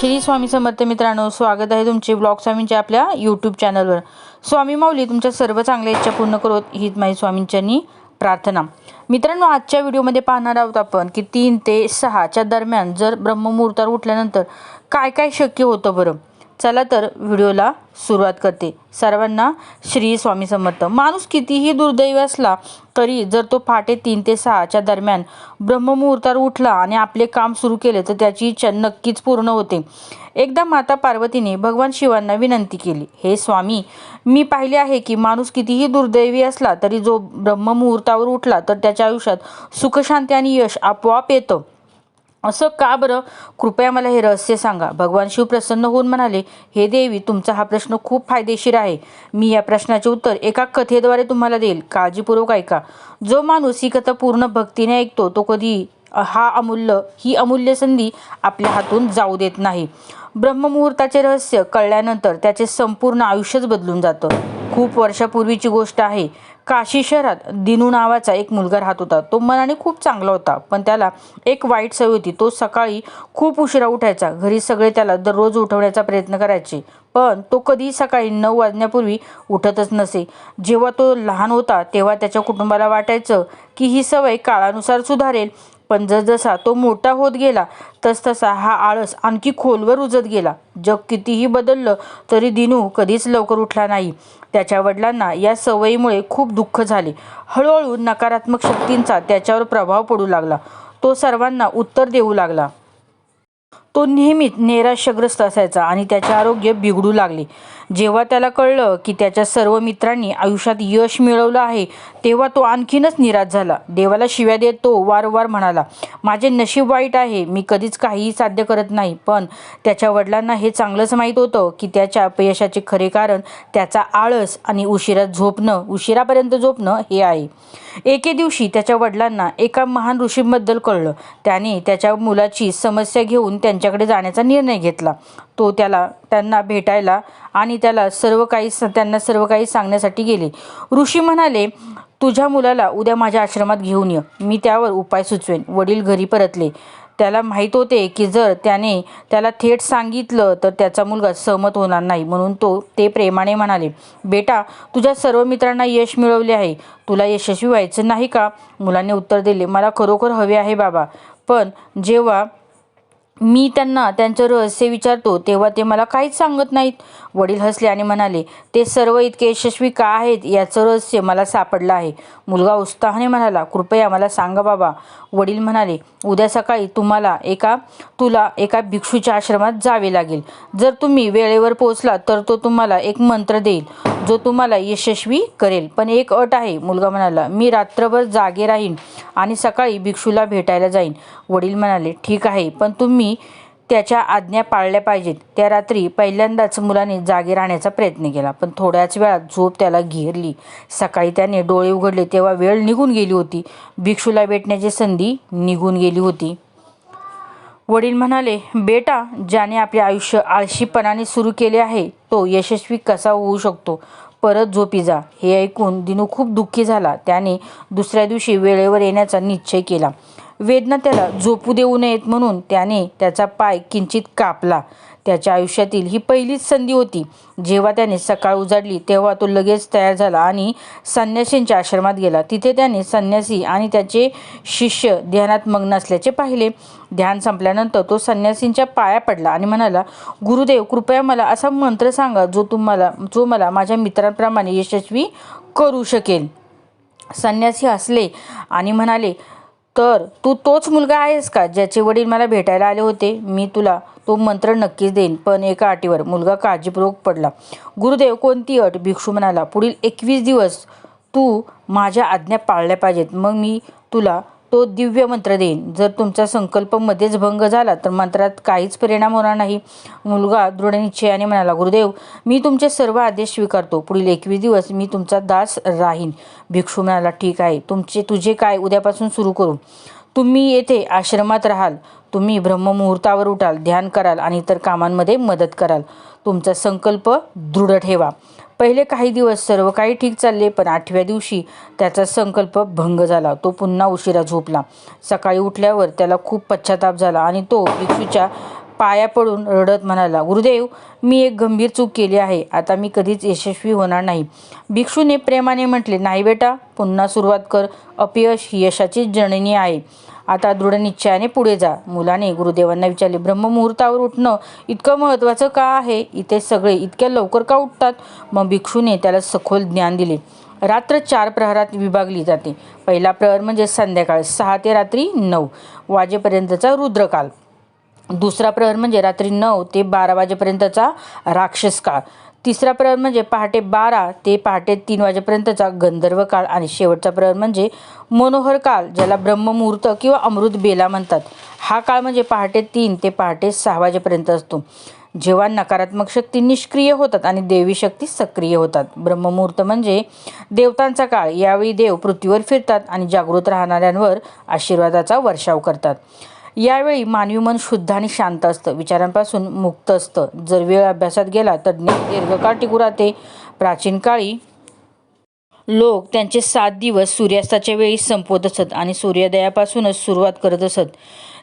श्री स्वामी समर्थ मित्रांनो स्वागत आहे तुमचे ब्लॉग स्वामींच्या आपल्या यूट्यूब चॅनलवर स्वामी माऊली तुमच्या सर्व चांगल्या इच्छा पूर्ण करोत हीच माझी स्वामींच्यांनी प्रार्थना. मित्रांनो आजच्या व्हिडिओमध्ये पाहणार आहोत आपण की तीन ते सहाच्या दरम्यान जर ब्रह्ममुहूर्तावर उठल्यानंतर काय काय शक्य होतं बरं? चला तर व्हिडिओला सुरुवात करते. सर्वांना श्री स्वामी समर्थ. माणूस कितीही दुर्दैवी असला तरी जर तो पहाटे तीन ते सहाच्या दरम्यान ब्रह्ममुहूर्तावर उठला आणि आपले काम सुरू केले तर त्याची इच्छा नक्कीच पूर्ण होते. एकदा माता पार्वतीने भगवान शिवांना विनंती केली हे स्वामी मी पाहिले आहे की माणूस कितीही दुर्दैवी असला तरी जो ब्रह्ममुहूर्तावर उठला तर त्याच्या आयुष्यात सुखशांती आणि यश आपोआप येतं. असं का बरं? कृपया मला हे रहस्य सांगा. भगवान शिव प्रसन्न होऊन म्हणाले हे देवी तुमचा हा प्रश्न खूप फायदेशीर आहे. मी या प्रश्नाचे उत्तर एका कथेद्वारे तुम्हाला देईल. काळजीपूर्वक ऐका. जो माणूस ही कथा पूर्ण भक्तीने ऐकतो तो कधी हा अमूल्य ही अमूल्य संधी आपल्या हातून जाऊ देत नाही. ब्रह्ममुहूर्ताचे रहस्य कळल्यानंतर त्याचे संपूर्ण आयुष्यच बदलून जातं. खूप वर्षापूर्वीची गोष्ट आहे. काशी शहरात दिनू नावाचा एक मुलगा राहत होता. तो मनाने खूप चांगला होता पण त्याला एक वाईट सवय होती. तो सकाळी खूप उशिरा उठायचा. घरी सगळे त्याला दररोज उठवण्याचा प्रयत्न करायचे पण तो कधी सकाळी नऊ वाजण्यापूर्वी उठतच नसे. जेव्हा तो लहान होता तेव्हा त्याच्या कुटुंबाला वाटायचं की ही सवय काळानुसार सुधारेल पण जसजसा तो मोठा होत गेला तसतसा हा आळस आणखी खोलवर रुजत गेला. जग कितीही बदललं तरी दिनू कधीच लवकर उठला नाही. त्याच्या वडिलांना या सवयीमुळे खूप दुःख झाले. हळूहळू नकारात्मक शक्तींचा त्याच्यावर प्रभाव पडू लागला. तो सर्वांना उत्तर देऊ लागला. तो नेहमीच नैराश्यग्रस्त असायचा आणि त्याचे आरोग्य बिघडू लागले. जेव्हा त्याला कळलं की त्याच्या सर्व मित्रांनी आयुष्यात यश मिळवलं आहे तेव्हा तो आणखीनच निराश झाला. देवाला शिव्या देत तो वारंवार म्हणाला माझे नशीब वाईट आहे मी कधीच काहीही साध्य करत नाही पण त्याच्या वडिलांना हे चांगलंच माहीत होतं की त्याच्या अपयशाचे खरे कारण त्याचा आळस आणि उशिरा झोपणं उशिरापर्यंत झोपणं हे आहे. एके दिवशी त्याच्या वडिलांना एका महान ऋषीबद्दल कळलं. त्याने त्याच्या मुलाची समस्या घेऊन त्यांच्याकडे जाण्याचा निर्णय घेतला. तो त्याला त्यांना भेटायला आणि त्याला सर्व काही त्यांना सर्व काही सांगण्यासाठी गेले. ऋषी म्हणाले तुझ्या मुलाला उद्या माझ्या आश्रमात घेऊन ये. मी त्यावर उपाय सुचवेन. वडील घरी परतले. त्याला माहीत होते की जर त्याने त्याला थेट सांगितलं तर त्याचा मुलगा सहमत होणार नाही. म्हणून तो ते प्रेमाने म्हणाले बेटा तुझ्या सर्व मित्रांना यश मिळवले आहे. तुला यशस्वी व्हायचं नाही का? मुलाने उत्तर दिले मला खरोखर हवे आहे बाबा. पण जेव्हा मी त्यांना त्यांचं रहस्य विचारतो तेव्हा ते मला काहीच सांगत नाहीत. वडील हसले आणि म्हणाले ते सर्व इतके यशस्वी का आहेत? याचं रहस्य मला सापडलं आहे. मुलगा उत्साहाने म्हणाला कृपया मला सांगा बाबा. वडील म्हणाले उद्या सकाळी तुम्हाला एका तुला एका भिक्षूच्या आश्रमात जावे लागेल. जर तुम्ही वेळेवर पोहोचला तर तो तुम्हाला एक मंत्र देईल जो तुम्हाला यशस्वी करेल. पण एक अट आहे. मुलगा म्हणाला मी रात्रभर जागे राहीन आणि सकाळी भिक्षूला भेटायला जाईन. वडील म्हणाले ठीक आहे पण तुम्ही त्याच्या आज्ञा पाळल्या पाहिजेत. त्या रात्री पहिल्यांदाच मुलाने जागे राहण्याचा प्रयत्न केला पण थोड्याच वेळात झोप त्याला घेरली. सकाळी त्याने डोळे उघडले तेव्हा वेळ निघून गेली होती. भिक्षूला भेटण्याची संधी निघून गेली होती. वडील म्हणाले बेटा ज्याने आपले आयुष्य आळशीपणाने सुरू केले आहे तो यशस्वी कसा होऊ शकतो? परत झोपी जा. हे ऐकून दिनू खूप दुःखी झाला. त्याने दुसऱ्या दिवशी वेळेवर येण्याचा निश्चय केला. वेदना त्याला झोपू देऊ नयेत म्हणून त्याने त्याचा पाय किंचित कापला. त्याच्या आयुष्यातील ही पहिलीच संधी होती. जेव्हा त्याने सकाळ उजाडली तेव्हा तो लगेच तयार झाला आणि संन्यासींच्या आश्रमात गेला. तिथे त्याने संन्यासी आणि त्याचे शिष्य ध्यानात मग्न असल्याचे पाहिले. ध्यान संपल्यानंतर तो संन्यासींच्या पाया पडला आणि म्हणाला गुरुदेव कृपया मला असा मंत्र सांगा जो तुम्हाला जो मला माझ्या मित्रांप्रमाणे यशस्वी करू शकेल. संन्यासी हसले आणि म्हणाले तर तू तोच मुलगा आहेस का? ज्याचे वडील मला भेटायला आले होते. मी तुला तो मंत्र नक्कीच देईन. पण एका अटीवर मुलगा काळजीपूर्वक पडला. गुरुदेव कोणती अट? भिक्षू म्हणाला पुढील एकवीस दिवस तू माझ्या आज्ञा पाळल्या पाहिजेत. मग मी तुला तो दिव्य मंत्र देईन. जर तुमचा संकल्प मध्येच भंग झाला तर मंत्रात काहीच परिणाम होणार नाही. मुलगा दृढ निश्चयाने म्हणाला गुरुदेव मी तुमचे सर्व आदेश स्वीकारतो. पुढील एकवीस दिवस मी तुमचा दास राहीन. भिक्षू म्हणाला ठीक आहे. तुमचे तुझे काय उद्यापासून सुरू करू? तुम्ही येथे आश्रमात राहाल. तुम्ही ब्रह्ममुहूर्तावर उठाल ध्यान कराल आणि इतर कामांमध्ये मदत कराल. तुमचा संकल्प दृढ ठेवा. पहिले काही दिवस सर्व काही ठीक चालले पण आठव्या दिवशी त्याचा संकल्प भंग झाला. तो पुन्हा उशिरा झोपला. सकाळी उठल्यावर त्याला खूप पश्चाताप झाला आणि तो भिक्षूच्या पाया पडून रडत म्हणाला गुरुदेव मी एक गंभीर चूक केली आहे. आता मी कधीच यशस्वी होणार नाही. भिक्षूने प्रेमाने म्हटले नाही बेटा पुन्हा सुरुवात कर. अपयश ही यशाची जननी आहे. आता दृढ निश्चयाने पुढे जा. मुलाने गुरुदेवांना विचारले ब्रह्ममुहूर्तावर उठणं इतकं महत्त्वाचं का आहे? इथे सगळे इतक्या लवकर का उठतात? मग भिक्षूने त्याला सखोल ज्ञान दिले. रात्र चार प्रहरात विभागली जाते. पहिला प्रहर म्हणजे संध्याकाळ सहा ते रात्री नऊ वाजेपर्यंतचा रुद्रकाल. दुसरा प्रहर म्हणजे रात्री नऊ ते बारा वाजेपर्यंतचा राक्षस काळ. तिसरा प्रहर म्हणजे पहाटे बारा ते पहाटे तीन वाजेपर्यंतचा गंधर्व काळ आणि शेवटचा प्रहर म्हणजे मनोहर काळ ज्याला ब्रह्ममुहूर्त किंवा अमृत बेला म्हणतात. हा काळ म्हणजे पहाटे तीन ते पहाटे सहा वाजेपर्यंत असतो. जेव्हा नकारात्मक शक्ती निष्क्रिय होतात आणि देवी शक्ती सक्रिय होतात. ब्रह्ममुहूर्त म्हणजे देवतांचा काळ. यावेळी देव पृथ्वीवर फिरतात आणि जागृत राहणाऱ्यांवर आशीर्वादाचा वर्षाव करतात. यावेळी मानवी मन शुद्ध आणि शांत असतं. विचारांपासून मुक्त असतं. जर वेळ अभ्यासात गेला तर ज्ञान दीर्घकाळ टिकू राहते. प्राचीन काळी लोक त्यांचे सात दिवस सूर्यास्ताच्या वेळी संपवत असत आणि सूर्योदयापासूनच सुरुवात करत असत.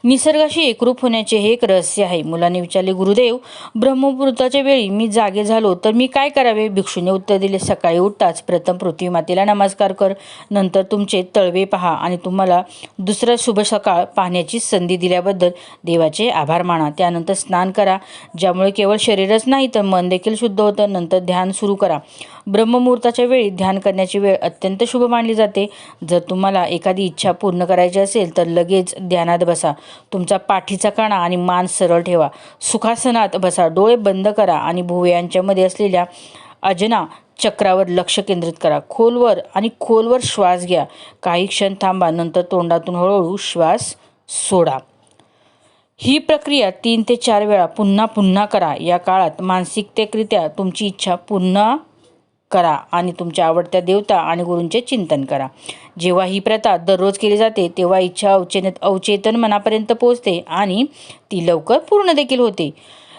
निसर्गाशी एकरूप होण्याचे हे एक रहस्य आहे. मुलाने विचारले गुरुदेव ब्रह्ममुहूर्ताच्या वेळी मी जागे झालो तर मी काय करावे भिक्षूने उत्तर दिले सकाळी उठताच. प्रथम पृथ्वी मातेला नमस्कार कर. नंतर तुमचे तळवे पहा आणि तुम्हाला दुसरा शुभ सकाळ पाहण्याची संधी दिल्याबद्दल देवाचे आभार माना. त्यानंतर स्नान करा. ज्यामुळे केवळ शरीरच नाही तर मन देखील शुद्ध होतं. नंतर ध्यान सुरू करा. ब्रह्ममुहूर्ताच्या वेळी ध्यान करण्याची वेळ अत्यंत शुभ मानली जाते. जर तुम्हाला एखादी इच्छा पूर्ण करायची असेल तर लगेच ध्यानात बसा. तुमचा पाठीचा कणा आणि मान सरळ ठेवा. सुखासनात बसा. डोळे बंद करा आणि भुवयांच्यामध्ये असलेल्या अजना चक्रावर लक्ष केंद्रित करा. खोलवर आणि खोलवर श्वास घ्या. काही क्षण थांबा. नंतर तोंडातून हळूहळू श्वास सोडा. ही प्रक्रिया तीन ते चार वेळा पुन्हा पुन्हा करा. या काळात मानसिकतेकरित्या तुमची इच्छा पुन्हा करा आणि तुमच्या आवडत्या देवता आणि गुरूंचे चिंतन करा. जेव्हा ही प्रथा दररोज केली जाते तेव्हा इच्छा अवचेत अवचेतन मनापर्यंत पोहोचते आणि ती लवकर पूर्ण देखील होते.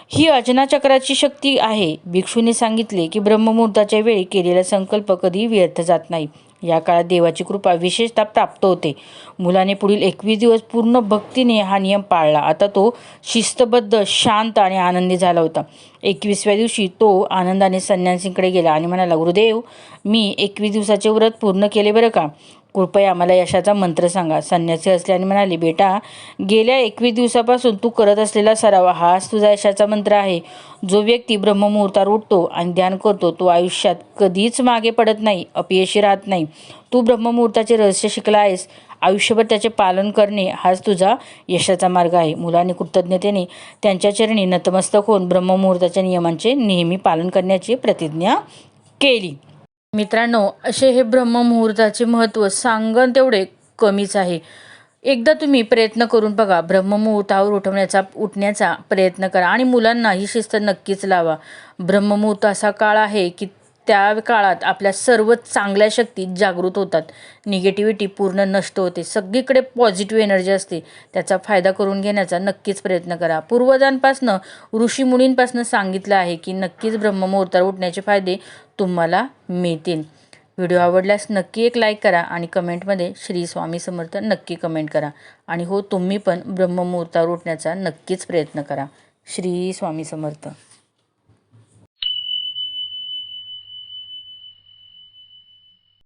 ही अर्चनाचक्राची शक्ती आहे. भिक्षूने सांगितले की ब्रह्ममुहूर्ताच्या वेळी केलेला संकल्प कधी व्यर्थ जात नाही. या काळात देवाची कृपा विशेषतः प्राप्त होते. मुलाने पुढील एकवीस दिवस पूर्ण भक्तीने हा नियम पाळला. आता तो शिस्तबद्ध शांत आणि आनंदी झाला होता. एकवीसव्या दिवशी तो आनंदाने संन्यासींकडे गेला आणि म्हणाला गुरुदेव मी एकवीस दिवसाचे व्रत पूर्ण केले बरं का? कृपया आम्हाला यशाचा मंत्र सांगा. संन्यासी असल्याने म्हणाले बेटा गेल्या एकवीस दिवसापासून तू करत असलेला सराव हाच तुझा यशाचा मंत्र आहे. जो व्यक्ती ब्रह्ममुहूर्तावर उठतो आणि ध्यान करतो तो आयुष्यात कधीच मागे पडत नाही अपयशी राहत नाही. तू ब्रह्ममुहूर्ताचे रहस्य शिकला आहेस. आयुष्यभर त्याचे पालन करणे हाच तुझा यशाचा मार्ग आहे. मुलाने कृतज्ञतेने त्यांच्या चरणी नतमस्तक होऊन ब्रह्ममुहूर्ताच्या नियमांचे नेहमी पालन करण्याची प्रतिज्ञा केली. मित्रांनो असे हे ब्रह्ममुहूर्ताचे महत्त्व सांगन तेवढे कमीच आहे. एकदा तुम्ही प्रयत्न करून बघा ब्रह्ममुहूर्तावर उठवण्याचा उठण्याचा प्रयत्न करा आणि मुलांना ही शिस्त नक्कीच लावा. ब्रह्ममुहूर्त असा काळ आहे की त्या काळात आपल्या सर्व चांगल्या शक्ती जागृत होतात. निगेटिव्हिटी पूर्ण नष्ट होते. सगळीकडे पॉझिटिव्ह एनर्जी असते. त्याचा फायदा करून घेण्याचा नक्कीच प्रयत्न करा. पूर्वजांपासनं ऋषीमुनींपासनं सांगितलं आहे की नक्कीच ब्रह्ममुहूर्तावर उठण्याचे फायदे तुम्हाला मिळतील. व्हिडिओ आवडल्यास नक्की एक लाईक करा आणि कमेंटमध्ये श्री स्वामी समर्थ नक्की कमेंट करा. आणि हो तुम्ही पण ब्रह्ममुहूर्तावर उठण्याचा नक्कीच प्रयत्न करा. श्री स्वामी समर्थ.